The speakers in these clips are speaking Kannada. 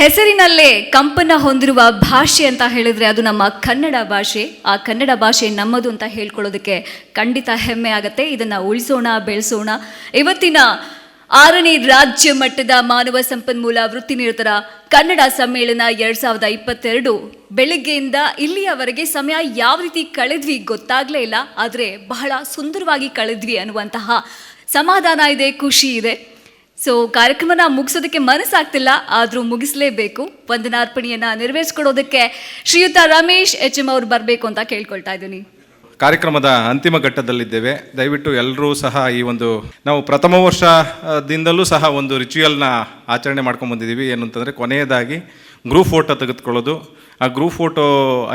ಹೆಸರಿನಲ್ಲೇ ಕಂಪನ ಹೊಂದಿರುವ ಭಾಷೆ ಅಂತ ಹೇಳಿದ್ರೆ ಅದು ನಮ್ಮ ಕನ್ನಡ ಭಾಷೆ. ಆ ಕನ್ನಡ ಭಾಷೆ ನಮ್ಮದು ಅಂತ ಹೇಳ್ಕೊಳ್ಳೋದಕ್ಕೆ ಖಂಡಿತ ಹೆಮ್ಮೆ ಆಗತ್ತೆ. ಇದನ್ನ ಉಳಿಸೋಣ, ಬೆಳೆಸೋಣ. ಇವತ್ತಿನ ಆರನೇ ರಾಜ್ಯ ಮಟ್ಟದ ಮಾನವ ಸಂಪನ್ಮೂಲ ವೃತ್ತಿ ನಿರತರ ಕನ್ನಡ ಸಮ್ಮೇಳನ ಎರಡ್ ಸಾವಿರದ ಇಪ್ಪತ್ತೆರಡು ಬೆಳಗ್ಗೆಯಿಂದ ಇಲ್ಲಿಯವರೆಗೆ ಸಮಯ ಯಾವ ರೀತಿ ಕಳೆದ್ವಿ ಗೊತ್ತಾಗ್ಲೇ ಇಲ್ಲ. ಆದರೆ ಬಹಳ ಸುಂದರವಾಗಿ ಕಳೆದ್ವಿ ಅನ್ನುವಂತಹ ಸಮಾಧಾನ ಇದೆ, ಖುಷಿ ಇದೆ. ಸೊ ಕಾರ್ಯಕ್ರಮನ ಮುಗಿಸೋದಕ್ಕೆ ಮನಸ್ಸಾಗ್ತಿಲ್ಲ, ಆದರೂ ಮುಗಿಸಲೇಬೇಕು. ವಂದನಾರ್ಪಣೆಯನ್ನು ನೆರವೇರಿಸ್ಕೊಡೋದಕ್ಕೆ ಶ್ರೀಯುತ ರಮೇಶ್ ಎಚ್ ಎಂ ಅವರು ಬರಬೇಕು ಅಂತ ಕೇಳ್ಕೊಳ್ತಾ ಇದ್ದೀನಿ. ಕಾರ್ಯಕ್ರಮದ ಅಂತಿಮ ಘಟ್ಟದಲ್ಲಿದ್ದೇವೆ. ದಯವಿಟ್ಟು ಎಲ್ಲರೂ ಸಹ ಈ ಒಂದು, ನಾವು ಪ್ರಥಮ ವರ್ಷದಿಂದಲೂ ಸಹ ಒಂದು ರಿಚುವಲ್ನ ಆಚರಣೆ ಮಾಡ್ಕೊಂಡು ಬಂದಿದ್ದೀವಿ. ಏನು ಅಂತಂದರೆ ಕೊನೆಯದಾಗಿ ಗ್ರೂಪ್ ಫೋಟೋ ತೆಗೆದುಕೊಳ್ಳೋದು. ಆ ಗ್ರೂಪ್ ಫೋಟೋ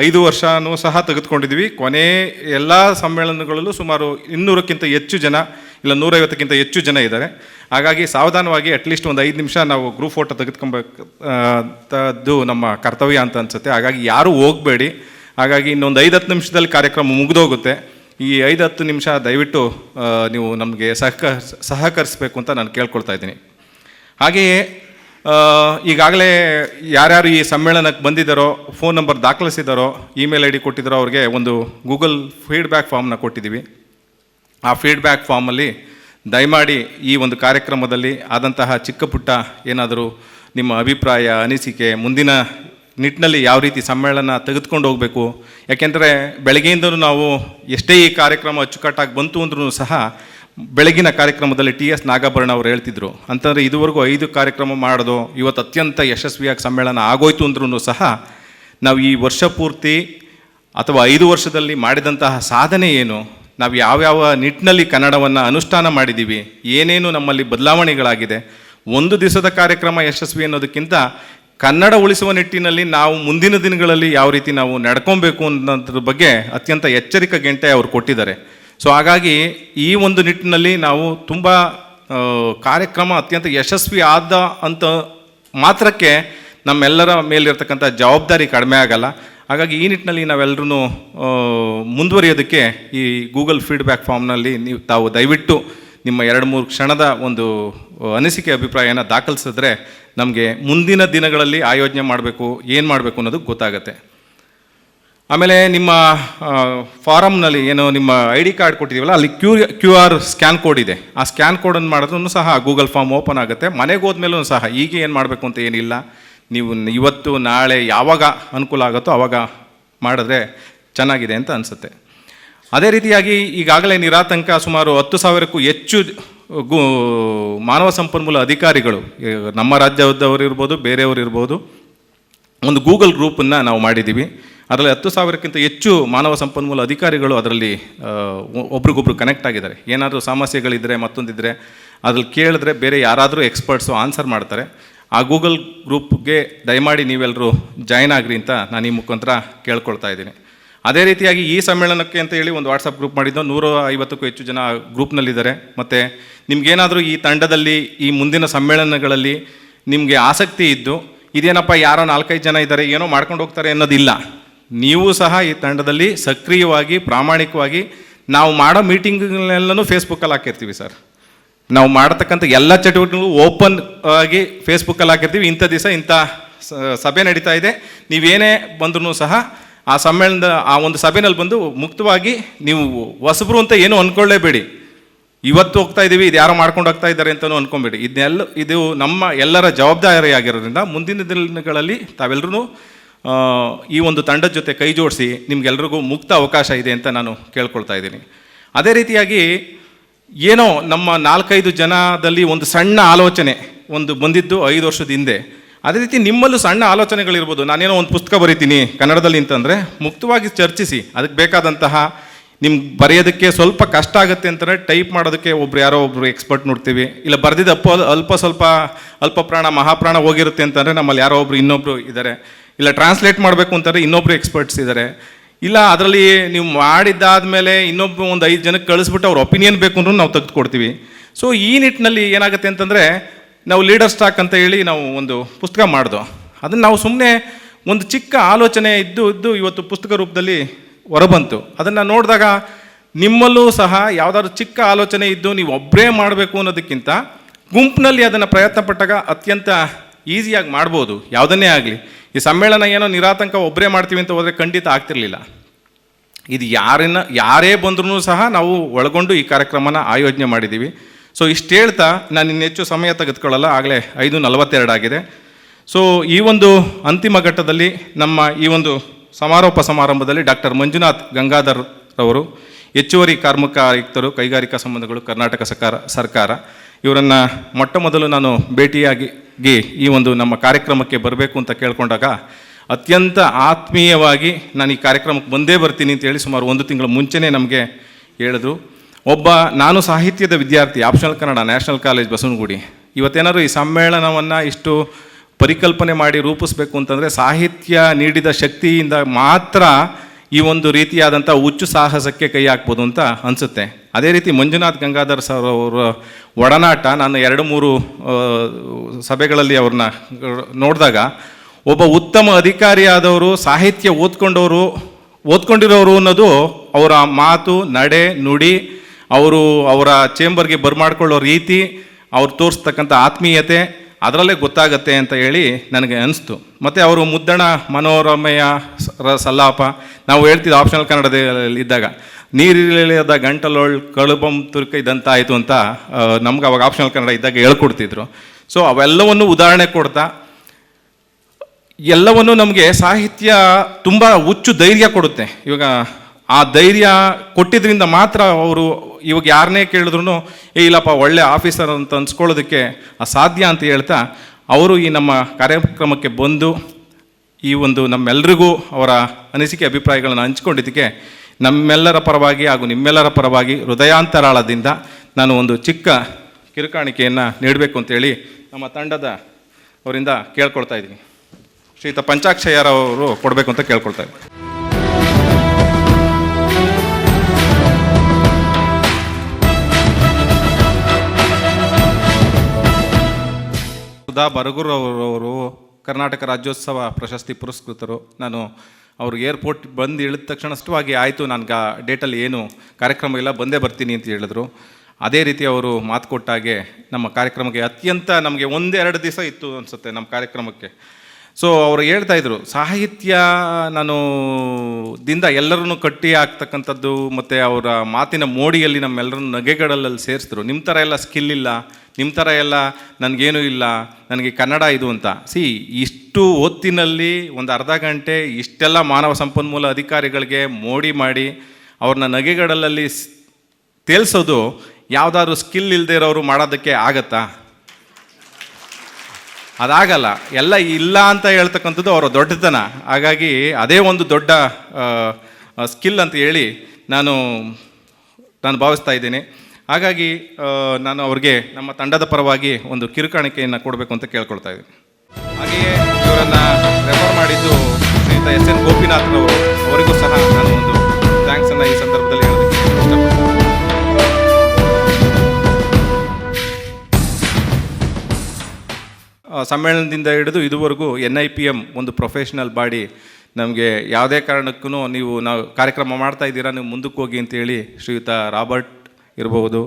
ಐದು ವರ್ಷನೂ ಸಹ ತೆಗೆದುಕೊಂಡಿದ್ದೀವಿ. ಕೊನೆ ಎಲ್ಲ ಸಮ್ಮೇಳನಗಳಲ್ಲೂ ಸುಮಾರು ಇನ್ನೂರಕ್ಕಿಂತ ಹೆಚ್ಚು ಜನ ಇಲ್ಲ, ನೂರೈವತ್ತಕ್ಕಿಂತ ಹೆಚ್ಚು ಜನ ಇದ್ದಾರೆ. ಹಾಗಾಗಿ ಸಾವಧಾನವಾಗಿ ಅಟ್ಲೀಸ್ಟ್ ಒಂದು ಐದು ನಿಮಿಷ ನಾವು ಗ್ರೂಪ್ ಫೋಟೋ ತೆಗೆದುಕೊಂಬದ್ದು ನಮ್ಮ ಕರ್ತವ್ಯ ಅಂತ ಅನಿಸುತ್ತೆ. ಹಾಗಾಗಿ ಯಾರೂ ಹೋಗಬೇಡಿ. ಹಾಗಾಗಿ ಇನ್ನೊಂದು ಐದು ಹತ್ತು ನಿಮಿಷದಲ್ಲಿ ಕಾರ್ಯಕ್ರಮ ಮುಗಿದೋಗುತ್ತೆ. ಈ ಐದು ಹತ್ತು ನಿಮಿಷ ದಯವಿಟ್ಟು ನೀವು ನಮಗೆ ಸಹಕ, ಸಹಕರಿಸಬೇಕು ಅಂತ ನಾನು ಕೇಳ್ಕೊಳ್ತಾ ಇದ್ದೀನಿ. ಹಾಗೆಯೇ ಈಗಾಗಲೇ ಯಾರ್ಯಾರು ಈ ಸಮ್ಮೇಳನಕ್ಕೆ ಬಂದಿದ್ದಾರೋ ಫೋನ್ ನಂಬರ್ ದಾಖಲಿಸಿದಾರೋ ಇಮೇಲ್ ಐ ಡಿ ಕೊಟ್ಟಿದ್ದಾರೋ ಅವ್ರಿಗೆ ಒಂದು ಗೂಗಲ್ ಫೀಡ್ಬ್ಯಾಕ್ ಫಾರ್ಮ್ನ ಕೊಟ್ಟಿದ್ದೀವಿ. ಆ ಫೀಡ್ಬ್ಯಾಕ್ ಫಾರ್ಮಲ್ಲಿ ದಯಮಾಡಿ ಈ ಒಂದು ಕಾರ್ಯಕ್ರಮದಲ್ಲಿ ಆದಂತಹ ಚಿಕ್ಕ ಪುಟ್ಟ ಏನಾದರೂ ನಿಮ್ಮ ಅಭಿಪ್ರಾಯ, ಅನಿಸಿಕೆ ಮುಂದಿನ ನಿಟ್ಟಿನಲ್ಲಿ ಯಾವ ರೀತಿ ಸಮ್ಮೇಳನ ತೆಗೆದುಕೊಂಡು ಹೋಗಬೇಕು? ಯಾಕೆಂದರೆ ಬೆಳಗ್ಗೆಯಿಂದಲೂ ನಾವು ಎಷ್ಟೇ ಈ ಕಾರ್ಯಕ್ರಮ ಅಚ್ಚುಕಟ್ಟಾಗಿ ಬಂತು ಅಂದ್ರೂ ಸಹ ಬೆಳಗಿನ ಕಾರ್ಯಕ್ರಮದಲ್ಲಿ ಟಿ ಎಸ್ ನಾಗಾಭರಣ ಅವರು ಹೇಳ್ತಿದ್ರು. ಅಂತಂದರೆ ಇದುವರೆಗೂ ಐದು ಕಾರ್ಯಕ್ರಮ ಮಾಡೋದು, ಇವತ್ತು ಅತ್ಯಂತ ಯಶಸ್ವಿಯಾಗಿ ಸಮ್ಮೇಳನ ಆಗೋಯ್ತು ಅಂದ್ರೂ ಸಹ ನಾವು ಈ ವರ್ಷ ಪೂರ್ತಿ ಅಥವಾ ಐದು ವರ್ಷದಲ್ಲಿ ಮಾಡಿದಂತಹ ಸಾಧನೆ ಏನು? ನಾವು ಯಾವ್ಯಾವ ನಿಟ್ಟಿನಲ್ಲಿ ಕನ್ನಡವನ್ನು ಅನುಷ್ಠಾನ ಮಾಡಿದ್ದೀವಿ ಏನೇನು ನಮ್ಮಲ್ಲಿ ಬದಲಾವಣೆಗಳಾಗಿದೆ, ಒಂದು ದಿವಸದ ಕಾರ್ಯಕ್ರಮ ಯಶಸ್ವಿ ಅನ್ನೋದಕ್ಕಿಂತ ಕನ್ನಡ ಉಳಿಸುವ ನಿಟ್ಟಿನಲ್ಲಿ ನಾವು ಮುಂದಿನ ದಿನಗಳಲ್ಲಿ ಯಾವ ರೀತಿ ನಾವು ನಡ್ಕೊಬೇಕು ಅನ್ನೋದ್ರ ಬಗ್ಗೆ ಅತ್ಯಂತ ಎಚ್ಚರಿಕೆ ಗಂಟೆ ಅವರು ಕೊಟ್ಟಿದ್ದಾರೆ. ಸೊ ಹಾಗಾಗಿ ಈ ಒಂದು ನಿಟ್ಟಿನಲ್ಲಿ ನಾವು ತುಂಬ ಕಾರ್ಯಕ್ರಮ ಅತ್ಯಂತ ಯಶಸ್ವಿ ಆದ ಅಂತ ಮಾತ್ರಕ್ಕೆ ನಮ್ಮೆಲ್ಲರ ಮೇಲಿರ್ತಕ್ಕಂಥ ಜವಾಬ್ದಾರಿ ಕಡಿಮೆ ಆಗಲ್ಲ. ಹಾಗಾಗಿ ಈ ನಿಟ್ಟಿನಲ್ಲಿ ನಾವೆಲ್ಲರೂ ಮುಂದುವರಿಯೋದಕ್ಕೆ ಈ ಗೂಗಲ್ ಫೀಡ್ಬ್ಯಾಕ್ ಫಾರ್ಮ್ನಲ್ಲಿ ನೀವು ತಾವು ದಯವಿಟ್ಟು ನಿಮ್ಮ ಎರಡು ಮೂರು ಕ್ಷಣದ ಒಂದು ಅನಿಸಿಕೆ ಅಭಿಪ್ರಾಯನ ದಾಖಲಿಸಿದ್ರೆ ನಮಗೆ ಮುಂದಿನ ದಿನಗಳಲ್ಲಿ ಆಯೋಜನೆ ಮಾಡಬೇಕು, ಏನು ಮಾಡಬೇಕು ಅನ್ನೋದು ಗೊತ್ತಾಗುತ್ತೆ. ಆಮೇಲೆ ನಿಮ್ಮ ಫಾರಮ್ನಲ್ಲಿ ಏನು ನಿಮ್ಮ ಐ ಡಿ ಕಾರ್ಡ್ ಕೊಟ್ಟಿದ್ದೀವಲ್ಲ, ಅಲ್ಲಿ Q Q R scan code ಇದೆ. ಆ ಸ್ಕ್ಯಾನ್ ಕೋಡನ್ನು ಮಾಡಿದ್ರೂ ಸಹ ಗೂಗಲ್ ಫಾರ್ಮ್ ಓಪನ್ ಆಗುತ್ತೆ. ಮನೆಗೆ ಹೋದ್ಮೇಲೂ ಸಹ ಈಗ ಏನು ಮಾಡಬೇಕು ಅಂತ ಏನಿಲ್ಲ. ನೀವು ಇವತ್ತು, ನಾಳೆ ಯಾವಾಗ ಅನುಕೂಲ ಆಗುತ್ತೋ ಆವಾಗ ಮಾಡಿದ್ರೆ ಚೆನ್ನಾಗಿದೆ ಅಂತ ಅನಿಸುತ್ತೆ. ಅದೇ ರೀತಿಯಾಗಿ ಈಗಾಗಲೇ ನಿರಾತಂಕ ಸುಮಾರು ಹತ್ತು ಸಾವಿರಕ್ಕೂ ಹೆಚ್ಚು ಗು, ಮಾನವ ಸಂಪನ್ಮೂಲ ಅಧಿಕಾರಿಗಳು ನಮ್ಮ ರಾಜ್ಯದವರು ಇರ್ಬೋದು, ಬೇರೆಯವರು ಇರ್ಬೋದು, ಒಂದು ಗೂಗಲ್ ಗ್ರೂಪನ್ನು ನಾವು ಮಾಡಿದ್ದೀವಿ. ಅದರಲ್ಲಿ ಹತ್ತು ಸಾವಿರಕ್ಕಿಂತ ಹೆಚ್ಚು ಮಾನವ ಸಂಪನ್ಮೂಲ ಅಧಿಕಾರಿಗಳು ಅದರಲ್ಲಿ ಒಬ್ರಿಗೊಬ್ರು ಕನೆಕ್ಟ್ ಆಗಿದ್ದಾರೆ. ಏನಾದರೂ ಸಮಸ್ಯೆಗಳಿದ್ದರೆ ಮತ್ತೊಂದಿದ್ದರೆ ಅದ್ರಲ್ಲಿ ಕೇಳಿದ್ರೆ ಬೇರೆ ಯಾರಾದರೂ ಎಕ್ಸ್ಪರ್ಟ್ಸು ಆನ್ಸರ್ ಮಾಡ್ತಾರೆ. ಆ ಗೂಗಲ್ ಗ್ರೂಪ್ಗೆ ದಯಮಾಡಿ ನೀವೆಲ್ಲರೂ ಜಾಯ್ನ್ ಆಗ್ರಿ ಅಂತ ನಾನು ಈ ಮುಖಾಂತರ ಕೇಳ್ಕೊಳ್ತಾ ಇದ್ದೀನಿ. ಅದೇ ರೀತಿಯಾಗಿ ಈ ಸಮ್ಮೇಳನಕ್ಕೆ ಅಂತ ಹೇಳಿ ಒಂದು ವಾಟ್ಸಪ್ ಗ್ರೂಪ್ ಮಾಡಿದ್ದು. ನೂರ ಐವತ್ತಕ್ಕೂ ಹೆಚ್ಚು ಜನ ಗ್ರೂಪ್ನಲ್ಲಿದ್ದಾರೆ. ಮತ್ತು ನಿಮಗೇನಾದರೂ ಈ ತಂಡದಲ್ಲಿ ಈ ಮುಂದಿನ ಸಮ್ಮೇಳನಗಳಲ್ಲಿ ನಿಮಗೆ ಆಸಕ್ತಿ ಇದ್ದು, ಇದೇನಪ್ಪ ಯಾರೋ ನಾಲ್ಕೈದು ಜನ ಇದ್ದಾರೆ, ಏನೋ ಮಾಡ್ಕೊಂಡು ಹೋಗ್ತಾರೆ ಅನ್ನೋದಿಲ್ಲ. ನೀವು ಸಹ ಈ ತಂಡದಲ್ಲಿ ಸಕ್ರಿಯವಾಗಿ, ಪ್ರಾಮಾಣಿಕವಾಗಿ ನಾವು ಮಾಡೋ ಮೀಟಿಂಗ್ನೆಲ್ಲನೂ ಫೇಸ್ಬುಕ್ಕಲ್ಲಿ ಹಾಕಿರ್ತೀವಿ ಸರ್. ನಾವು ಮಾಡತಕ್ಕಂಥ ಎಲ್ಲ ಚಟುವಟಿಕೆಗಳು ಓಪನ್ ಆಗಿ ಫೇಸ್ಬುಕ್ಕಲ್ಲಿ ಹಾಕಿರ್ತೀವಿ. ಇಂಥ ದಿವಸ ಇಂಥ ಸಭೆ ನಡೀತಾ ಇದೆ. ನೀವೇನೇ ಬಂದ್ರೂ ಸಹ ಆ ಸಮ್ಮೇಳನದ, ಆ ಒಂದು ಸಭೆನಲ್ಲಿ ಬಂದು ಮುಕ್ತವಾಗಿ ನೀವು ಹೊಸಬ್ರು ಅಂತ ಏನೂ ಅಂದ್ಕೊಳ್ಳೇಬೇಡಿ ಇವತ್ತು ಹೋಗ್ತಾ ಇದ್ದೀವಿ, ಇದು ಯಾರೋ ಮಾಡ್ಕೊಂಡು ಹೋಗ್ತಾ ಇದ್ದಾರೆ ಅಂತಲೂ ಅಂದ್ಕೊಂಬೇಡಿ ಇದನ್ನೆಲ್ಲ ಇದು ನಮ್ಮ ಎಲ್ಲರ ಜವಾಬ್ದಾರಿ ಆಗಿರೋದ್ರಿಂದ ಮುಂದಿನ ದಿನಗಳಲ್ಲಿ ತಾವೆಲ್ಲರೂ ಈ ಒಂದು ತಂಡದ ಜೊತೆ ಕೈ ಜೋಡಿಸಿ ನಿಮ್ಗೆಲ್ರಿಗೂ ಮುಕ್ತ ಅವಕಾಶ ಇದೆ ಅಂತ ನಾನು ಕೇಳ್ಕೊಳ್ತಾ ಇದ್ದೀನಿ. ಅದೇ ರೀತಿಯಾಗಿ ಏನೋ ನಮ್ಮ ನಾಲ್ಕೈದು ಜನದಲ್ಲಿ ಒಂದು ಸಣ್ಣ ಆಲೋಚನೆ ಒಂದು ಬಂದಿದ್ದು ಐದು ವರ್ಷದ ಹಿಂದೆ. ಅದೇ ರೀತಿ ನಿಮ್ಮಲ್ಲೂ ಸಣ್ಣ ಆಲೋಚನೆಗಳಿರ್ಬೋದು. ನಾನೇನೋ ಒಂದು ಪುಸ್ತಕ ಬರಿತೀನಿ ಕನ್ನಡದಲ್ಲಿ ಅಂತಂದರೆ ಮುಕ್ತವಾಗಿ ಚರ್ಚಿಸಿ, ಅದಕ್ಕೆ ಬೇಕಾದಂತಹ ನಿಮ್ಗೆ ಬರೆಯೋದಕ್ಕೆ ಸ್ವಲ್ಪ ಕಷ್ಟ ಆಗುತ್ತೆ ಅಂತಂದರೆ ಟೈಪ್ ಮಾಡೋದಕ್ಕೆ ಒಬ್ರು ಯಾರೋ ಒಬ್ರು ಎಕ್ಸ್ಪರ್ಟ್ ನೋಡ್ತೀವಿ. ಇಲ್ಲ ಬರೆದಿದ್ದ ಅಪ್ಪ ಅಲ್ಪ ಸ್ವಲ್ಪ ಅಲ್ಪ ಪ್ರಾಣ ಮಹಾಪ್ರಾಣ ಹೋಗಿರುತ್ತೆ ಅಂತಂದರೆ ನಮ್ಮಲ್ಲಿ ಯಾರೋ ಒಬ್ರು ಇನ್ನೊಬ್ರು ಇದ್ದಾರೆ. ಇಲ್ಲ ಟ್ರಾನ್ಸ್ಲೇಟ್ ಮಾಡಬೇಕು ಅಂತಂದರೆ ಇನ್ನೊಬ್ರು ಎಕ್ಸ್ಪರ್ಟ್ಸ್ ಇದ್ದಾರೆ. ಇಲ್ಲ, ಅದರಲ್ಲಿ ನೀವು ಮಾಡಿದ್ದಾದ್ಮೇಲೆ ಇನ್ನೊಬ್ಬ ಒಂದು ಐದು ಜನಕ್ಕೆ ಕಳಿಸ್ಬಿಟ್ಟು ಅವ್ರ ಒಪಿನಿಯನ್ ಬೇಕು ಅಂದ್ರೂ ನಾವು ತೆಗೆದುಕೊಡ್ತೀವಿ. ಸೊ ಈ ನಿಟ್ಟಿನಲ್ಲಿ ಏನಾಗುತ್ತೆ ಅಂತಂದರೆ, ನಾವು ಲೀಡರ್ ಸ್ಟಾಕ್ ಅಂತ ಹೇಳಿ ನಾವು ಒಂದು ಪುಸ್ತಕ ಮಾಡ್ದು. ಅದನ್ನು ನಾವು ಸುಮ್ಮನೆ ಒಂದು ಚಿಕ್ಕ ಆಲೋಚನೆ ಇದ್ದು ಇದ್ದು ಇವತ್ತು ಪುಸ್ತಕ ರೂಪದಲ್ಲಿ ಹೊರಬಂತು. ಅದನ್ನು ನೋಡಿದಾಗ ನಿಮ್ಮಲ್ಲೂ ಸಹ ಯಾವುದಾದ್ರು ಚಿಕ್ಕ ಆಲೋಚನೆ ಇದ್ದು ನೀವು ಒಬ್ಬರೇ ಮಾಡಬೇಕು ಅನ್ನೋದಕ್ಕಿಂತ ಗುಂಪಿನಲ್ಲಿ ಅದನ್ನು ಪ್ರಯತ್ನ ಪಟ್ಟಾಗ ಅತ್ಯಂತ ಈಸಿಯಾಗಿ ಮಾಡ್ಬೋದು, ಯಾವುದನ್ನೇ ಆಗಲಿ. ಈ ಸಮ್ಮೇಳನ ಏನೋ ನಿರಾತಂಕ ಒಬ್ಬರೇ ಮಾಡ್ತೀವಿ ಅಂತ ಹೋದರೆ ಖಂಡಿತ ಆಗ್ತಿರಲಿಲ್ಲ. ಇದು ಯಾರನ್ನ ಯಾರೇ ಬಂದ್ರೂ ಸಹ ನಾವು ಒಳಗೊಂಡು ಈ ಕಾರ್ಯಕ್ರಮನ ಆಯೋಜನೆ ಮಾಡಿದ್ದೀವಿ. ಸೊ ಇಷ್ಟು ಹೇಳ್ತಾ ನಾನು ಇನ್ನು ಹೆಚ್ಚು ಸಮಯ ತೆಗೆದುಕೊಳ್ಳಲ್ಲ, ಆಗಲೇ ಐದು ನಲವತ್ತೆರಡು ಆಗಿದೆ. ಸೊ ಈ ಒಂದು ಅಂತಿಮ ಘಟ್ಟದಲ್ಲಿ ನಮ್ಮ ಈ ಒಂದು ಸಮಾರೋಪ ಸಮಾರಂಭದಲ್ಲಿ ಡಾಕ್ಟರ್ ಮಂಜುನಾಥ್ ಗಂಗಾಧರ್ ರವರು, ಹೆಚ್ಚುವರಿ ಕಾರ್ಮಿಕ ಆಯುಕ್ತರು ಕೈಗಾರಿಕಾ ಸಂಬಂಧಗಳು, ಕರ್ನಾಟಕ ಸರ್ಕಾರ ಸರ್ಕಾರ, ಇವರನ್ನು ಮೊಟ್ಟ ಮೊದಲು ನಾನು ಭೇಟಿಯಾಗಿ ಗಿ ಈ ಒಂದು ನಮ್ಮ ಕಾರ್ಯಕ್ರಮಕ್ಕೆ ಬರಬೇಕು ಅಂತ ಕೇಳಿಕೊಂಡಾಗ ಅತ್ಯಂತ ಆತ್ಮೀಯವಾಗಿ ನಾನು ಈ ಕಾರ್ಯಕ್ರಮಕ್ಕೆ ಬಂದೇ ಬರ್ತೀನಿ ಅಂತ ಹೇಳಿ ಸುಮಾರು ಒಂದು ತಿಂಗಳ ಮುಂಚೆನೇ ನಮಗೆ ಹೇಳಿದ್ರು. ಒಬ್ಬ ನಾನು ಸಾಹಿತ್ಯದ ವಿದ್ಯಾರ್ಥಿ optional Kannada national college Basavanagudi. ಇವತ್ತೇನಾದ್ರು ಈ ಸಮ್ಮೇಳನವನ್ನು ಇಷ್ಟು ಪರಿಕಲ್ಪನೆ ಮಾಡಿ ರೂಪಿಸ್ಬೇಕು ಅಂತಂದರೆ ಸಾಹಿತ್ಯ ನೀಡಿದ ಶಕ್ತಿಯಿಂದ ಮಾತ್ರ ಈ ಒಂದು ರೀತಿಯಾದಂಥ ಹುಚ್ಚು ಸಾಹಸಕ್ಕೆ ಕೈ ಹಾಕ್ಬೋದು ಅಂತ ಅನಿಸುತ್ತೆ. ಅದೇ ರೀತಿ ಮಂಜುನಾಥ್ ಗಂಗಾಧರ್ ಸರ್ ಅವರ ಒಡನಾಟ ನಾನು ಎರಡು ಮೂರು ಸಭೆಗಳಲ್ಲಿ ಅವ್ರನ್ನ ನೋಡಿದಾಗ ಒಬ್ಬ ಉತ್ತಮ ಅಧಿಕಾರಿಯಾದವರು, ಸಾಹಿತ್ಯ ಓದ್ಕೊಂಡವರು, ಓದ್ಕೊಂಡಿರೋರು ಅನ್ನೋದು ಅವರ ಮಾತು, ನಡೆ, ನುಡಿ, ಅವರು ಅವರ ಚೇಂಬರ್ಗೆ ಬರ್ಮಾಡ್ಕೊಳ್ಳೋ ರೀತಿ, ಅವ್ರು ತೋರಿಸ್ತಕ್ಕಂಥ ಆತ್ಮೀಯತೆ ಅದರಲ್ಲೇ ಗೊತ್ತಾಗತ್ತೆ ಅಂತ ಹೇಳಿ ನನಗೆ ಅನಿಸ್ತು. ಮತ್ತು ಅವರು ಮುದ್ದಣ, ಮನೋರಮೆಯ ಸಲ್ಲಾಪ, ನಾವು ಹೇಳ್ತಿದ್ದ ಆಪ್ಷನಲ್ ಕನ್ನಡದಲ್ಲಿ ಇದ್ದಾಗ, ನೀರಿಳಿಯದ ಗಂಟಲೊಳ್ ಕಳುಬಂ ತುರ್ಕ ಇದಂತ ಆಯಿತು ಅಂತ ನಮ್ಗೆ ಅವಾಗ ಆಪ್ಷನಲ್ ಕನ್ನಡ ಇದ್ದಾಗ ಹೇಳ್ಕೊಡ್ತಿದ್ರು. ಸೊ ಅವೆಲ್ಲವನ್ನು ಉದಾಹರಣೆ ಕೊಡ್ತಾ, ಎಲ್ಲವನ್ನು ನಮಗೆ ಸಾಹಿತ್ಯ ತುಂಬ ಹುಚ್ಚು ಧೈರ್ಯ ಕೊಡುತ್ತೆ. ಇವಾಗ ಆ ಧೈರ್ಯ ಕೊಟ್ಟಿದ್ರಿಂದ ಮಾತ್ರ ಅವರು ಇವಾಗ ಯಾರನ್ನೇ ಕೇಳಿದ್ರು ಏ, ಇಲ್ಲಪ್ಪ, ಒಳ್ಳೆ ಆಫೀಸರ್ ಅಂತ ಅನ್ಸ್ಕೊಳ್ಳೋದಕ್ಕೆ ಅಸಾಧ್ಯ ಅಂತ ಹೇಳ್ತಾ, ಅವರು ಈ ನಮ್ಮ ಕಾರ್ಯಕ್ರಮಕ್ಕೆ ಬಂದು, ಈ ಒಂದು ನಮ್ಮೆಲ್ಲರಿಗೂ ಅವರ ಅನಿಸಿಕೆ ಅಭಿಪ್ರಾಯಗಳನ್ನು ಹಂಚ್ಕೊಂಡಿದ್ದಕ್ಕೆ ನಮ್ಮೆಲ್ಲರ ಪರವಾಗಿ ಹಾಗೂ ನಿಮ್ಮೆಲ್ಲರ ಪರವಾಗಿ ಹೃದಯಾಂತರಾಳದಿಂದ ನಾನು ಒಂದು ಚಿಕ್ಕ ಕಿರುಕಾಣಿಕೆಯನ್ನು ನೀಡಬೇಕು ಅಂತೇಳಿ ನಮ್ಮ ತಂಡದ ಅವರಿಂದ ಕೇಳ್ಕೊಳ್ತಾ ಇದ್ದೀನಿ. ಶ್ರೀತ ಪಂಚಾಕ್ಷಯ್ಯರವರು ಕೊಡಬೇಕು ಅಂತ ಕೇಳ್ಕೊಳ್ತಾ ಇದ್ದೀನಿ ಸುಧಾ ಬರಗೂರವರವರು ಕರ್ನಾಟಕ ರಾಜ್ಯೋತ್ಸವ ಪ್ರಶಸ್ತಿ ಪುರಸ್ಕೃತರು. ನಾನು ಅವ್ರಿಗೆ ಏರ್ಪೋರ್ಟ್ ಬಂದು ಇಳಿದ ತಕ್ಷಣ ಅಷ್ಟವಾಗಿ ಆಯಿತು ನನಗೆ ಡೇಟಲ್ಲಿ ಏನು ಕಾರ್ಯಕ್ರಮ ಇಲ್ಲ, ಬಂದೇ ಬರ್ತೀನಿ ಅಂತ ಹೇಳಿದ್ರು. ಅದೇ ರೀತಿ ಅವರು ಮಾತು ಕೊಟ್ಟಾಗೆ ನಮ್ಮ ಕಾರ್ಯಕ್ರಮಕ್ಕೆ ಅತ್ಯಂತ ನಮಗೆ ಒಂದೆರಡು ದಿವಸ ಇತ್ತು ಅನಿಸುತ್ತೆ ನಮ್ಮ ಕಾರ್ಯಕ್ರಮಕ್ಕೆ. ಸೊ ಅವರು ಹೇಳ್ತಾ ಇದ್ರು, ಸಾಹಿತ್ಯ ನಾನು ದಿಂದ ಎಲ್ಲರನ್ನೂ ಕಟ್ಟಿ ಆಗ್ತಕ್ಕಂಥದ್ದು ಮತ್ತು ಅವರ ಮಾತಿನ ಮೋಡಿಯಲ್ಲಿ ನಮ್ಮೆಲ್ಲರನ್ನು ನಗೆಗಳಲ್ಲಿ ಸೇರಿಸಿದ್ರು. ನಿಮ್ಮ ಥರ ಎಲ್ಲ ಸ್ಕಿಲ್ ಇಲ್ಲ ನಿಮ್ಮ ಥರ ಎಲ್ಲ ನನಗೇನೂ ಇಲ್ಲ, ನನಗೆ ಕನ್ನಡ ಇದು ಅಂತ. ಸಿ, ಇಷ್ಟು ಹೊತ್ತಿನಲ್ಲಿ ಒಂದು ಅರ್ಧ ಗಂಟೆ ಇಷ್ಟೆಲ್ಲ ಮಾನವ ಸಂಪನ್ಮೂಲ ಅಧಿಕಾರಿಗಳಿಗೆ ಮೋಡಿ ಮಾಡಿ ಅವ್ರನ್ನ ನಗೆಗಡಲಲ್ಲಿ ತೇಲ್ಸೋದು ಯಾವುದಾದ್ರು ಸ್ಕಿಲ್ ಇಲ್ಲದೆ ಇರೋರು ಮಾಡೋದಕ್ಕೆ ಆಗತ್ತಾ? ಅದಾಗಲ್ಲ, ಎಲ್ಲ ಇಲ್ಲ ಅಂತ ಹೇಳ್ತಕ್ಕಂಥದ್ದು ಅವರ ದೊಡ್ಡತನ. ಹಾಗಾಗಿ ಅದೇ ಒಂದು ದೊಡ್ಡ ಸ್ಕಿಲ್ ಅಂತ ಹೇಳಿ ನಾನು ನಾನು ಭಾವಿಸ್ತಾ ಇದ್ದೀನಿ. ಹಾಗಾಗಿ ನಾನು ಅವ್ರಿಗೆ ನಮ್ಮ ತಂಡದ ಪರವಾಗಿ ಒಂದು ಕಿರುಕಾಣಿಕೆಯನ್ನು ಕೊಡಬೇಕು ಅಂತ ಕೇಳ್ಕೊಳ್ತಾ ಇದ್ದೀನಿ. ಹಾಗೆಯೇ ಇವರನ್ನು ರೆಫರ್ ಮಾಡಿದ್ದು ಶ್ರೀಯುತ ಎಸ್ ಎನ್ ಗೋಪಿನಾಥ್ನವರು ಅವರಿಗೂ ಸಹ ನಾನು ಒಂದು ಥ್ಯಾಂಕ್ಸನ್ನು ಈ ಸಂದರ್ಭದಲ್ಲಿ ಹೇಳೋದಕ್ಕೆ ಸಮ್ಮೇಳನದಿಂದ ಹಿಡಿದು ಇದುವರೆಗೂ ಎನ್ ಐ ಪಿ ಎಂ ಒಂದು ಪ್ರೊಫೆಷ್ನಲ್ ಬಾಡಿ ನಮಗೆ ಯಾವುದೇ ಕಾರಣಕ್ಕೂ ನೀವು ನಾವು ಕಾರ್ಯಕ್ರಮ ಮಾಡ್ತಾ ಇದ್ದೀರಾ, ನೀವು ಮುಂದಕ್ಕೆ ಹೋಗಿ ಅಂತೇಳಿ ಶ್ರೀಯುತ ರಾಬರ್ಟ್ ಇರಬಹುದು.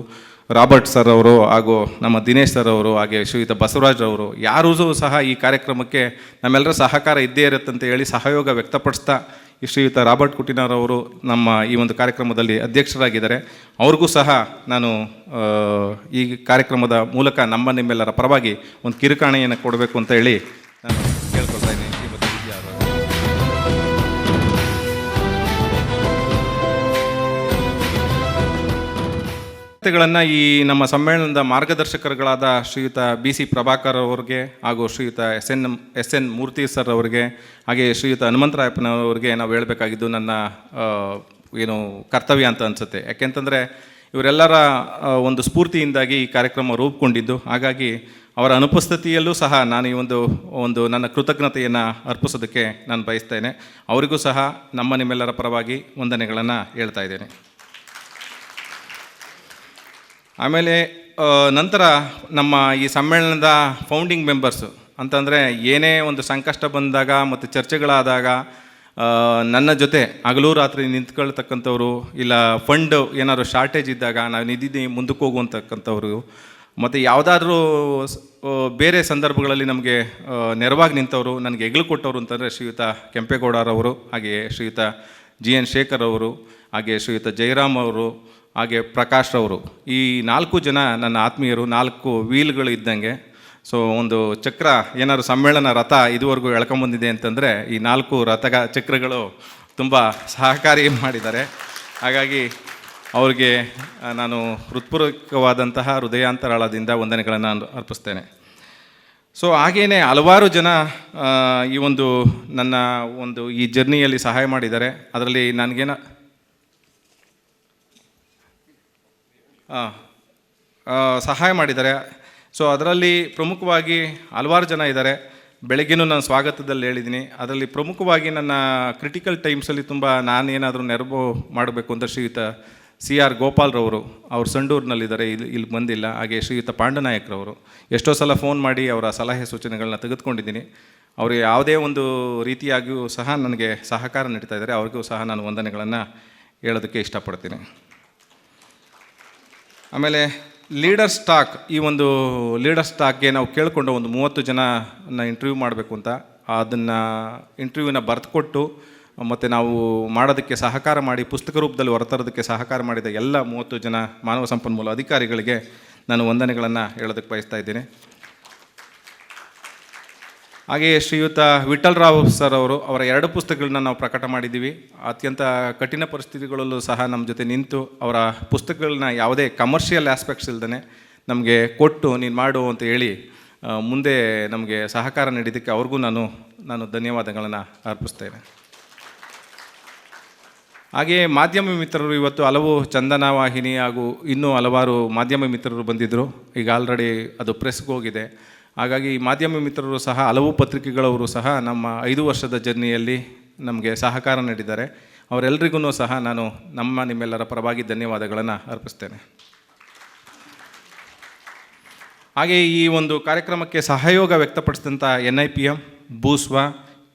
ರಾಬರ್ಟ್ ಸರ್ ಅವರು ಹಾಗೂ ನಮ್ಮ ದಿನೇಶ್ ಸರ್ ಅವರು ಹಾಗೆ ಶ್ರೀಯುತ ಬಸವರಾಜ್ ಅವರು ಯಾರೂ ಸಹ ಈ ಕಾರ್ಯಕ್ರಮಕ್ಕೆ ನಮ್ಮೆಲ್ಲರ ಸಹಕಾರ ಇದ್ದೇ ಇರುತ್ತಂತ ಹೇಳಿ ಸಹಯೋಗ ವ್ಯಕ್ತಪಡಿಸ್ತಾ ಈ ಶ್ರೀಯುತ ರಾಬರ್ಟ್ ಕುಟಿನಾರ್ ಅವರು ನಮ್ಮ ಈ ಒಂದು ಕಾರ್ಯಕ್ರಮದಲ್ಲಿ ಅಧ್ಯಕ್ಷರಾಗಿದ್ದಾರೆ. ಅವ್ರಿಗೂ ಸಹ ನಾನು ಈ ಕಾರ್ಯಕ್ರಮದ ಮೂಲಕ ನಮ್ಮ ನಿಮ್ಮೆಲ್ಲರ ಪರವಾಗಿ ಒಂದು ಕಿರುಕಾಣೆಯನ್ನು ಕೊಡಬೇಕು ಅಂತ ಹೇಳಿ ನಾನು ಗಳನ್ನು ಈ ನಮ್ಮ ಸಮ್ಮೇಳನದ ಮಾರ್ಗದರ್ಶಕರುಗಳಾದ ಶ್ರೀಯುತ ಬಿ ಸಿ ಪ್ರಭಾಕರ್ ಅವರಿಗೆ ಹಾಗೂ Shriyuta S N S N Murthy sir ಅವರಿಗೆ, ಹಾಗೆ ಶ್ರೀಯುತ ಹನುಮಂತರಾಯಪ್ಪನವರಿಗೆ ನಾವು ಹೇಳಬೇಕಾಗಿದ್ದು ನನ್ನ ಏನು ಕರ್ತವ್ಯ ಅಂತ ಅನಿಸುತ್ತೆ. ಯಾಕೆಂತಂದರೆ ಇವರೆಲ್ಲರ ಒಂದು ಸ್ಫೂರ್ತಿಯಿಂದಾಗಿ ಈ ಕಾರ್ಯಕ್ರಮ ರೂಪುಗೊಂಡಿದ್ದು. ಹಾಗಾಗಿ ಅವರ ಅನುಪಸ್ಥಿತಿಯಲ್ಲೂ ಸಹ ನಾನು ಈ ಒಂದು ಒಂದು ನನ್ನ ಕೃತಜ್ಞತೆಯನ್ನು ಅರ್ಪಿಸೋದಕ್ಕೆ ನಾನು ಬಯಸ್ತೇನೆ. ಅವರಿಗೂ ಸಹ ನಮ್ಮ ನಿಮ್ಮೆಲ್ಲರ ಪರವಾಗಿ ವಂದನೆಗಳನ್ನು ಹೇಳ್ತಾ ಇದ್ದೇನೆ. ಆಮೇಲೆ ನಂತರ ನಮ್ಮ ಈ ಸಮ್ಮೇಳನದ ಫೌಂಡಿಂಗ್ ಮೆಂಬರ್ಸು ಅಂತಂದರೆ ಏನೇ ಒಂದು ಸಂಕಷ್ಟ ಬಂದಾಗ ಮತ್ತು ಚರ್ಚೆಗಳಾದಾಗ ನನ್ನ ಜೊತೆ ಹಗಲು ರಾತ್ರಿ ನಿಂತ್ಕೊಳ್ತಕ್ಕಂಥವ್ರು ಇಲ್ಲ ಫಂಡ್ ಏನಾದ್ರು ಶಾರ್ಟೇಜ್ ಇದ್ದಾಗ ನಾವು ನಿಧಿ ಮುಂದಕ್ಕೆ ಹೋಗುವಂತಕ್ಕಂಥವ್ರು ಮತ್ತು ಯಾವುದಾದ್ರೂ ಬೇರೆ ಸಂದರ್ಭಗಳಲ್ಲಿ ನಮಗೆ ನೆರವಾಗಿ ನಿಂತವರು, ನನಗೆ ಹೆಗ್ಲು ಕೊಟ್ಟವರು ಅಂತಂದರೆ ಶ್ರೀಯುತ ಕೆಂಪೇಗೌಡರವರು, ಹಾಗೆಯೇ ಶ್ರೀಯುತ ಜಿ ಎನ್ ಶೇಖರ್ ಅವರು ಹಾಗೆ ಶ್ರೀಯುತ ಜಯರಾಮ್ ಅವರು ಹಾಗೆ ಪ್ರಕಾಶ್ ಅವರು ಈ ನಾಲ್ಕು ಜನ ನನ್ನ ಆತ್ಮೀಯರು, ನಾಲ್ಕು ವೀಲ್ಗಳು ಇದ್ದಂಗೆ, ಸೊ ಒಂದು ಚಕ್ರ, ಏನಾದ್ರು ಸಮ್ಮೇಳನ ರಥ ಇದುವರೆಗೂ ಎಳ್ಕೊಂಬಂದಿದೆ ಅಂತಂದರೆ, ಈ ನಾಲ್ಕು ರಥ ಚಕ್ರಗಳು ತುಂಬ ಸಹಕಾರಿ ಮಾಡಿದ್ದಾರೆ. ಹಾಗಾಗಿ ಅವ್ರಿಗೆ ನಾನು ಹೃತ್ಪೂರ್ವಕವಾದಂತಹ ಹೃದಯಾಂತರಾಳದಿಂದ ವಂದನೆಗಳನ್ನು ನಾನು ಅರ್ಪಿಸ್ತೇನೆ. ಸೊ ಹಾಗೆಯೇ ಹಲವಾರು ಜನ ಈ ಒಂದು ನನ್ನ ಒಂದು ಈ ಜರ್ನಿಯಲ್ಲಿ ಸಹಾಯ ಮಾಡಿದ್ದಾರೆ. ಅದರಲ್ಲಿ ನನಗೇನ ಆ, ಆ, ಸಹಾಯ ಮಾಡಿದ್ದಾರೆ. ಸೊ ಅದರಲ್ಲಿ ಪ್ರಮುಖವಾಗಿ ಹಲವಾರು ಜನ ಇದ್ದಾರೆ. ಬೆಳಗ್ಗೆನೂ ನಾನು ಸ್ವಾಗತದಲ್ಲಿ ಹೇಳಿದ್ದೀನಿ. ಅದರಲ್ಲಿ ಪ್ರಮುಖವಾಗಿ ನನ್ನ ಕ್ರಿಟಿಕಲ್ ಟೈಮ್ಸಲ್ಲಿ ತುಂಬ ನಾನೇನಾದರೂ ನೆರವು ಮಾಡಬೇಕು ಅಂತ ಶ್ರೀಯುತ ಸಿ ಆರ್ ಗೋಪಾಲ್ರವರು ಅವ್ರು ಸಂಡೂರಿನಲ್ಲಿದ್ದಾರೆ. ಇಲ್ಲಿ ಇಲ್ಲಿ ಬಂದಿಲ್ಲ. ಹಾಗೆ ಶ್ರೀಯುತ ಪಾಂಡನಾಯಕ್ರವರು ಎಷ್ಟೋ ಸಲ ಫೋನ್ ಮಾಡಿ ಅವರ ಸಲಹೆ ಸೂಚನೆಗಳನ್ನ ತೆಗೆದುಕೊಂಡಿದ್ದೀನಿ. ಅವರು ಯಾವುದೇ ಒಂದು ರೀತಿಯಾಗಿಯೂ ಸಹ ನನಗೆ ಸಹಕಾರ ನೀಡ್ತಾ ಇದ್ದಾರೆ. ಅವ್ರಿಗೂ ಸಹ ನಾನು ವಂದನೆಗಳನ್ನು ಹೇಳೋದಕ್ಕೆ ಇಷ್ಟಪಡ್ತೀನಿ. ಆಮೇಲೆ ಲೀಡರ್ ಸ್ಟಾಕ್ ಈ ಒಂದು ಲೀಡರ್ ಸ್ಟಾಕ್ಗೆ ನಾವು ಕೇಳಿಕೊಂಡು ಒಂದು ಮೂವತ್ತು ಜನನ ಇಂಟರ್ವ್ಯೂ ಮಾಡಬೇಕು ಅಂತ. ಅದನ್ನು ಇಂಟರ್ವ್ಯೂನ ಬರೆದುಕೊಟ್ಟು, ಮತ್ತು ನಾವು ಮಾಡೋದಕ್ಕೆ ಸಹಕಾರ ಮಾಡಿ, ಪುಸ್ತಕ ರೂಪದಲ್ಲಿ ಹೊರತರೋದಕ್ಕೆ ಸಹಕಾರ ಮಾಡಿದ ಎಲ್ಲ ಮೂವತ್ತು ಜನ ಮಾನವ ಸಂಪನ್ಮೂಲ ಅಧಿಕಾರಿಗಳಿಗೆ ನಾನು ವಂದನೆಗಳನ್ನು ಹೇಳೋದಕ್ಕೆ ಬಯಸ್ತಾ ಇದ್ದೀನಿ. ಹಾಗೆಯೇ ಶ್ರೀಯುತ ವಿಠಲ್ ರಾವ್ ಸರ್ ಅವರು ಅವರ ಎರಡು ಪುಸ್ತಕಗಳನ್ನ ನಾವು ಪ್ರಕಟ ಮಾಡಿದ್ದೀವಿ. ಅತ್ಯಂತ ಕಠಿಣ ಪರಿಸ್ಥಿತಿಗಳಲ್ಲೂ ಸಹ ನಮ್ಮ ಜೊತೆ ನಿಂತು ಅವರ ಪುಸ್ತಕಗಳನ್ನ ಯಾವುದೇ ಕಮರ್ಷಿಯಲ್ ಆಸ್ಪೆಕ್ಟ್ಸ್ ಇಲ್ದೇ ನಮಗೆ ಕೊಟ್ಟು, ನೀನು ಮಾಡು ಅಂತ ಹೇಳಿ ಮುಂದೆ ನಮಗೆ ಸಹಕಾರ ನೀಡಿದ್ದಕ್ಕೆ ಅವ್ರಿಗೂ ನಾನು ನಾನು ಧನ್ಯವಾದಗಳನ್ನು ಅರ್ಪಿಸ್ತೇನೆ. ಹಾಗೆಯೇ ಮಾಧ್ಯಮ ಮಿತ್ರರು ಇವತ್ತು ಹಲವು ಚಂದನ ವಾಹಿನಿ ಹಾಗೂ ಇನ್ನೂ ಹಲವಾರು ಮಾಧ್ಯಮ ಮಿತ್ರರು ಬಂದಿದ್ದರು ಈಗ ಆಲ್ರೆಡಿ ಅದು ಪ್ರೆಸ್ಗೆ ಹೋಗಿದೆ. ಹಾಗಾಗಿ ಈ ಮಾಧ್ಯಮ ಮಿತ್ರರು ಸಹ, ಹಲವು ಪತ್ರಿಕೆಗಳವರು ಸಹ ನಮ್ಮ ಐದು ವರ್ಷದ ಜರ್ನಿಯಲ್ಲಿ ನಮಗೆ ಸಹಕಾರ ನೀಡಿದ್ದಾರೆ. ಅವರೆಲ್ಲರಿಗೂ ಸಹ ನಾನು ನಮ್ಮ ನಿಮ್ಮೆಲ್ಲರ ಪರವಾಗಿ ಧನ್ಯವಾದಗಳನ್ನು ಅರ್ಪಿಸ್ತೇನೆ. ಹಾಗೆ ಈ ಒಂದು ಕಾರ್ಯಕ್ರಮಕ್ಕೆ ಸಹಯೋಗ ವ್ಯಕ್ತಪಡಿಸಿದಂಥ N I P M ಭೂಸ್ವ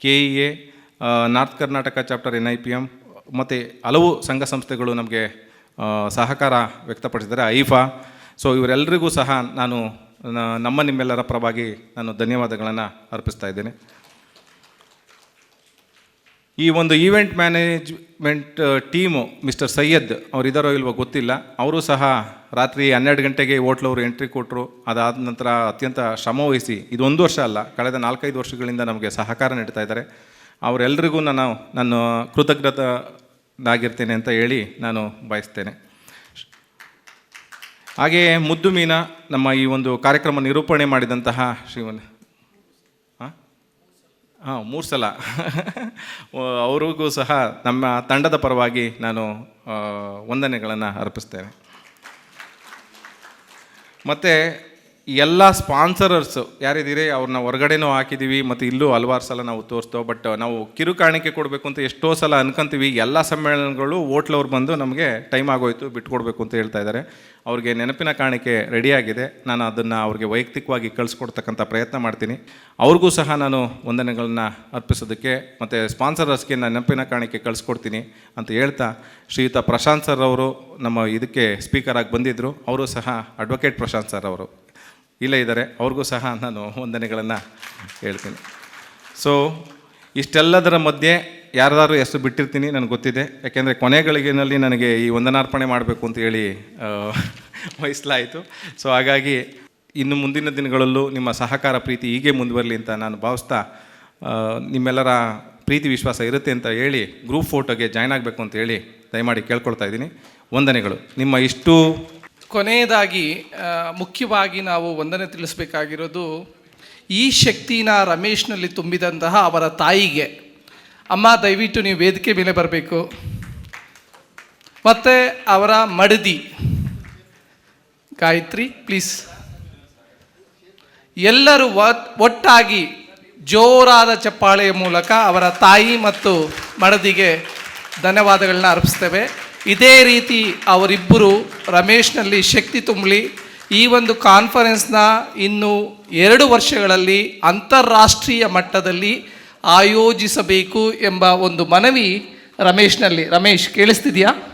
K E A north Karnataka chapter N I P M ಮತ್ತು ಹಲವು ಸಂಘ ಸಂಸ್ಥೆಗಳು ನಮಗೆ ಸಹಕಾರ ವ್ಯಕ್ತಪಡಿಸಿದ್ದಾರೆ. ಐಫಾ, ಸೊ ಇವರೆಲ್ಲರಿಗೂ ಸಹ ನಾನು ನಮ್ಮ ನಿಮ್ಮೆಲ್ಲರ ಪರವಾಗಿ ನಾನು ಧನ್ಯವಾದಗಳನ್ನು ಅರ್ಪಿಸ್ತಾ ಇದ್ದೇನೆ. ಈ ಒಂದು event management team mister Syed ಅವ್ರು ಇದ್ದಾರೋ ಇಲ್ವೋ ಗೊತ್ತಿಲ್ಲ. ಅವರು ಸಹ ರಾತ್ರಿ ಹನ್ನೆರಡು ಗಂಟೆಗೆ ಹೋಟ್ಲವರು ಎಂಟ್ರಿ ಕೊಟ್ಟರು ಅದಾದ ನಂತರ ಅತ್ಯಂತ ಶ್ರಮವಹಿಸಿ ಇದು ಒಂದು ವರ್ಷ ಅಲ್ಲ, ಕಳೆದ ನಾಲ್ಕೈದು ವರ್ಷಗಳಿಂದ ನಮಗೆ ಸಹಕಾರ ನೀಡ್ತಾ ಇದ್ದಾರೆ. ಅವರೆಲ್ಲರಿಗೂ ನಾನು ನಾನು ಕೃತಜ್ಞತನಾಗಿರ್ತೇನೆ ಅಂತ ಹೇಳಿ ನಾನು ಬಯಸ್ತೇನೆ. ಹಾಗೆಯೇ ಮುದ್ದು ಮೀನ ನಮ್ಮ ಈ ಒಂದು ಕಾರ್ಯಕ್ರಮ ನಿರೂಪಣೆ ಮಾಡಿದಂತಹ ಶ್ರೀಮನ್ ಹಾಂ ಮೂರು ಸಲ ಅವ್ರಿಗೂ ಸಹ ನಮ್ಮ ತಂಡದ ಪರವಾಗಿ ನಾನು ವಂದನೆಗಳನ್ನು ಅರ್ಪಿಸ್ತೇನೆ. ಮತ್ತು ಎಲ್ಲ ಸ್ಪಾನ್ಸರರ್ಸು ಯಾರಿದ್ದೀರಿ ಅವ್ರನ್ನ ಹೊರಗಡೆನೂ ಹಾಕಿದ್ದೀವಿ ಮತ್ತು ಇಲ್ಲೂ ಹಲವಾರು ಸಲ ನಾವು ತೋರಿಸ್ತೋ ಬಟ್ ನಾವು ಕಿರು ಕಾಣಿಕೆ ಕೊಡಬೇಕು ಅಂತ ಎಷ್ಟೋ ಸಲ ಅನ್ಕೊಂತೀವಿ. ಎಲ್ಲ ಸಮ್ಮೇಳನಗಳು ಓಟ್ಲವ್ರು ಬಂದು ನಮಗೆ ಟೈಮ್ ಆಗೋಯ್ತು, ಬಿಟ್ಕೊಡ್ಬೇಕು ಅಂತ ಹೇಳ್ತಾ ಇದ್ದಾರೆ ಅವ್ರಿಗೆ ನೆನಪಿನ ಕಾಣಿಕೆ ರೆಡಿಯಾಗಿದೆ ನಾನು ಅದನ್ನು ಅವ್ರಿಗೆ ವೈಯಕ್ತಿಕವಾಗಿ ಕಳಿಸ್ಕೊಡ್ತಕ್ಕಂಥ ಪ್ರಯತ್ನ ಮಾಡ್ತೀನಿ. ಅವ್ರಿಗೂ ಸಹ ನಾನು ವಂದನೆಗಳನ್ನ ಅರ್ಪಿಸೋದಕ್ಕೆ, ಮತ್ತು ಸ್ಪಾನ್ಸರರ್ಸ್ಗೆ ನಾನು ನೆನಪಿನ ಕಾಣಿಕೆ ಕಳಿಸ್ಕೊಡ್ತೀನಿ ಅಂತ ಹೇಳ್ತಾ, ಶ್ರೀಯುತ ಪ್ರಶಾಂತ್ ಸರ್ ಅವರು ನಮ್ಮ ಇದಕ್ಕೆ ಸ್ಪೀಕರ್ ಆಗಿ ಬಂದಿದ್ದರು ಅವರು ಸಹ ಅಡ್ವೊಕೇಟ್ ಪ್ರಶಾಂತ್ ಸರ್ ಅವರು. ಇಲ್ಲೇ ಇದ್ದಾರೆ. ಅವ್ರಿಗೂ ಸಹ ನಾನು ವಂದನೆಗಳನ್ನು ಹೇಳ್ತೀನಿ. ಸೊ ಇಷ್ಟೆಲ್ಲದರ ಮಧ್ಯೆ ಯಾರ್ದಾರು ಹೆಸರು ಬಿಟ್ಟಿರ್ತೀನಿ ನನಗೆ ಗೊತ್ತಿದೆ. ಯಾಕೆಂದರೆ ಕೊನೆಗಳಿಗೆನಲ್ಲಿ ನನಗೆ ಈ ವಂದನಾರ್ಪಣೆ ಮಾಡಬೇಕು ಅಂತ ಹೇಳಿ ವಹಿಸ್ಲಾಯಿತು. ಸೊ ಹಾಗಾಗಿ ಇನ್ನು ಮುಂದಿನ ದಿನಗಳಲ್ಲೂ ನಿಮ್ಮ ಸಹಕಾರ ಪ್ರೀತಿ ಹೀಗೆ ಮುಂದುವರಲಿ ಅಂತ ನಾನು ಭಾವಿಸ್ತಾ ನಿಮ್ಮೆಲ್ಲರ ಪ್ರೀತಿ ವಿಶ್ವಾಸ ಇರುತ್ತೆ ಅಂತ ಹೇಳಿ ಗ್ರೂಪ್ ಫೋಟೋಗೆ ಜಾಯ್ನ್ ಆಗಬೇಕು ಅಂತ ಹೇಳಿ ದಯಮಾಡಿ ಕೇಳ್ಕೊಳ್ತಾ ಇದ್ದೀನಿ. ವಂದನೆಗಳು. ನಿಮ್ಮ ಇಷ್ಟು ಕೊನೆಯದಾಗಿ ಮುಖ್ಯವಾಗಿ ನಾವು ವಂದನೆ ತಿಳಿಸಬೇಕಾಗಿರೋದು, ಈ ಶಕ್ತಿನ ರಮೇಶ್ನಲ್ಲಿ ತುಂಬಿದಂತಹ ಅವರ ತಾಯಿಗೆ. ಅಮ್ಮ, ದಯವಿಟ್ಟು ನೀವು ವೇದಿಕೆ ಮೇಲೆ ಬರಬೇಕು. ಮತ್ತು ಅವರ ಮಡದಿ. ಗಾಯತ್ರಿ ಪ್ಲೀಸ್ ಎಲ್ಲರೂ ಒಟ್- ಒಟ್ಟಾಗಿ ಜೋರಾದ ಚಪ್ಪಾಳೆಯ ಮೂಲಕ ಅವರ ತಾಯಿ ಮತ್ತು ಮಡದಿಗೆ ಧನ್ಯವಾದಗಳನ್ನ ಅರ್ಪಿಸ್ತೇವೆ. ಇದೇ ರೀತಿ ಅವರಿಬ್ಬರು ರಮೇಶ್ನಲ್ಲಿ ಶಕ್ತಿ ತುಂಬಲಿ. ಈ ಒಂದು ಕಾನ್ಫರೆನ್ಸ್ನ ಇನ್ನು ಎರಡು ವರ್ಷಗಳಲ್ಲಿ ಅಂತಾರಾಷ್ಟ್ರೀಯ ಮಟ್ಟದಲ್ಲಿ ಆಯೋಜಿಸಬೇಕು ಎಂಬ ಒಂದು ಮನವಿ ರಮೇಶ್ನಲ್ಲಿ. ರಮೇಶ್, ಕೇಳಿಸ್ತಿದೆಯಾ?